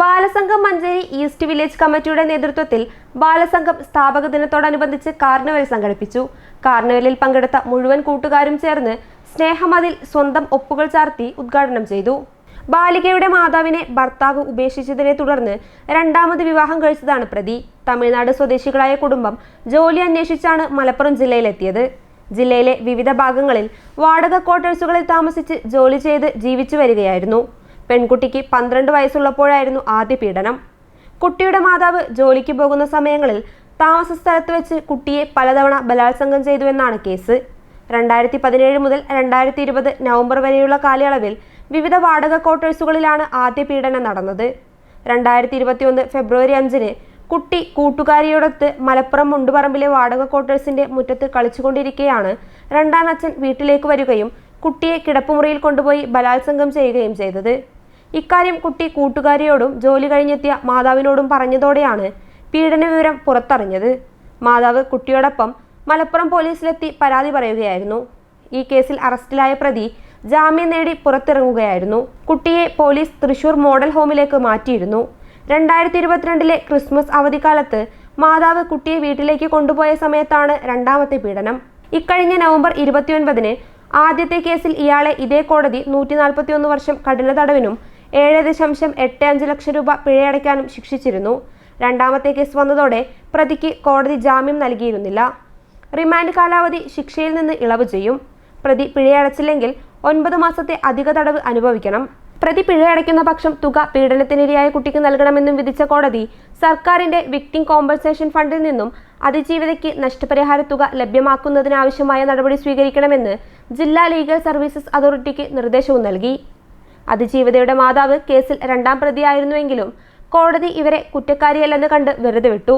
Balasangham Manjeri east village കമ്മിറ്റിയുടെ നേതൃത്വത്തിൽ ബാലസംഘം സ്ഥാപക ദിനത്തോടനുബന്ധിച്ച് കാർണിവൽ സംഘടിപ്പിച്ചു. കാർണിവലിൽ പങ്കെടുത്ത മുഴുവൻ കൂട്ടുകാരും ചേർന്ന് സ്നേഹമതിൽ സ്വന്തം ഒപ്പുകൾ ചാർത്തി ഉദ്ഘാടനം ചെയ്തു. ബാലികയുടെ മാതാവിനെ ഭർത്താവ് ഉപേക്ഷിച്ചതിനെ തുടർന്ന് രണ്ടാമത് വിവാഹം കഴിച്ചതാണ് പ്രതി. തമിഴ്നാട് സ്വദേശികളായ കുടുംബം ജോലി അന്വേഷിച്ചാണ് മലപ്പുറം ജില്ലയിലെത്തിയത്. ജില്ലയിലെ വിവിധ ഭാഗങ്ങളിൽ വാടക ക്വാർട്ടേഴ്സുകളിൽ താമസിച്ച് ജോലി ചെയ്ത് ജീവിച്ചു വരികയായിരുന്നു. പെൺകുട്ടിക്ക് പന്ത്രണ്ട് വയസ്സുള്ളപ്പോഴായിരുന്നു ആദ്യ പീഡനം. കുട്ടിയുടെ മാതാവ് ജോലിക്ക് പോകുന്ന സമയങ്ങളിൽ താമസ സ്ഥലത്ത് വെച്ച് കുട്ടിയെ പലതവണ ബലാത്സംഗം ചെയ്തുവെന്നാണ് കേസ്. രണ്ടായിരത്തി പതിനേഴ് മുതൽ രണ്ടായിരത്തി ഇരുപത് നവംബർ വരെയുള്ള കാലയളവിൽ വിവിധ വാടക ക്വാർട്ടേഴ്സുകളിലാണ് ആദ്യ പീഡനം നടന്നത്. രണ്ടായിരത്തി ഇരുപത്തിയൊന്ന് ഫെബ്രുവരി അഞ്ചിന് കുട്ടി കൂട്ടുകാരിയോടൊത്ത് മലപ്പുറം മുണ്ടുപറമ്പിലെ വാടക ക്വാർട്ടേഴ്സിന്റെ മുറ്റത്ത് കളിച്ചുകൊണ്ടിരിക്കെയാണ് രണ്ടാം അച്ഛൻ വീട്ടിലേക്ക് വരികയും കുട്ടിയെ കിടപ്പുമുറിയിൽ കൊണ്ടുപോയി ബലാത്സംഗം ചെയ്യുകയും ചെയ്തത്. ഇക്കാര്യം കുട്ടി കൂട്ടുകാരിയോടും ജോലി കഴിഞ്ഞെത്തിയ മാതാവിനോടും പറഞ്ഞതോടെയാണ് പീഡന വിവരം പുറത്തറിഞ്ഞത്. മാതാവ് കുട്ടിയോടൊപ്പം മലപ്പുറം പോലീസിലെത്തി പരാതി പറയുകയായിരുന്നു. ഈ കേസിൽ അറസ്റ്റിലായ പ്രതി ജാമ്യം നേടി പുറത്തിറങ്ങുകയായിരുന്നു. കുട്ടിയെ പോലീസ് തൃശൂർ മോഡൽ ഹോമിലേക്ക് മാറ്റിയിരുന്നു. രണ്ടായിരത്തി ഇരുപത്തിരണ്ടിലെ ക്രിസ്മസ് അവധിക്കാലത്ത് മാതാവ് കുട്ടിയെ വീട്ടിലേക്ക് കൊണ്ടുപോയ സമയത്താണ് രണ്ടാമത്തെ പീഡനം. ഇക്കഴിഞ്ഞ നവംബർ ഇരുപത്തിയൊൻപതിന് ആദ്യത്തെ കേസിൽ ഇയാളെ ഇതേ കോടതി നൂറ്റി വർഷം കഠിന തടവിനും ഏഴ് ദശാംശം എട്ട് അഞ്ച് ലക്ഷം രൂപ പിഴയടയ്ക്കാനും ശിക്ഷിച്ചിരുന്നു. രണ്ടാമത്തെ കേസ് വന്നതോടെ പ്രതിക്ക് കോടതി ജാമ്യം നൽകിയിരുന്നില്ല. റിമാൻഡ് കാലാവധി ശിക്ഷയിൽ നിന്ന് ഇളവ് ചെയ്യും. പ്രതി പിഴയടച്ചില്ലെങ്കിൽ ഒൻപത് മാസത്തെ അധിക തടവ് അനുഭവിക്കണം. പ്രതി പിഴയടയ്ക്കുന്ന പക്ഷം തുക പീഡനത്തിനിരയായ കുട്ടിക്ക് നൽകണമെന്നും വിധിച്ച കോടതി സർക്കാരിന്റെ വിക്ടിം കോമ്പൻസേഷൻ ഫണ്ടിൽ നിന്നും അതിജീവിതയ്ക്ക് നഷ്ടപരിഹാര തുക ലഭ്യമാക്കുന്നതിനാവശ്യമായ നടപടി സ്വീകരിക്കണമെന്ന് ജില്ലാ ലീഗൽ സർവീസസ് അതോറിറ്റിക്ക് നിർദ്ദേശവും നൽകി. അതിജീവിതയുടെ മാതാവ് കേസിൽ രണ്ടാം പ്രതിയായിരുന്നുവെങ്കിലും കോടതി ഇവരെ കുറ്റക്കാരിയല്ലെന്ന് കണ്ട് വെറുതെ വിട്ടു.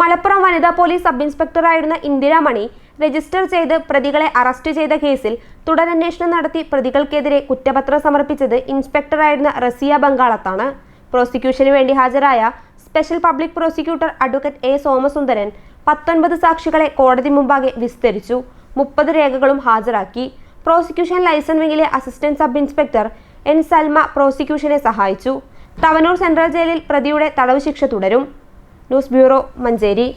മലപ്പുറം വനിതാ പോലീസ് സബ് ഇൻസ്പെക്ടറായിരുന്ന ഇന്ദിരാമണി രജിസ്റ്റർ ചെയ്ത് പ്രതികളെ അറസ്റ്റ് ചെയ്ത കേസിൽ തുടരന്വേഷണം നടത്തി പ്രതികൾക്കെതിരെ കുറ്റപത്രം സമർപ്പിച്ചത് ഇൻസ്പെക്ടറായിരുന്ന റസിയ ബംഗാളത്താണ്. പ്രോസിക്യൂഷന് വേണ്ടി ഹാജരായ special public prosecutor advocate A Somasundaran പത്തൊൻപത് സാക്ഷികളെ കോടതി മുമ്പാകെ വിസ്തരിച്ചു. മുപ്പത് രേഖകളും ഹാജരാക്കി. Prosecution licence വിങ്ങിലെ assistant sub inspector N Salma പ്രോസിക്യൂഷനെ സഹായിച്ചു. തവനൂർ സെൻട്രൽ ജയിലിൽ പ്രതിയുടെ തടവ് ശിക്ഷ തുടരും. News bureau Manjeri.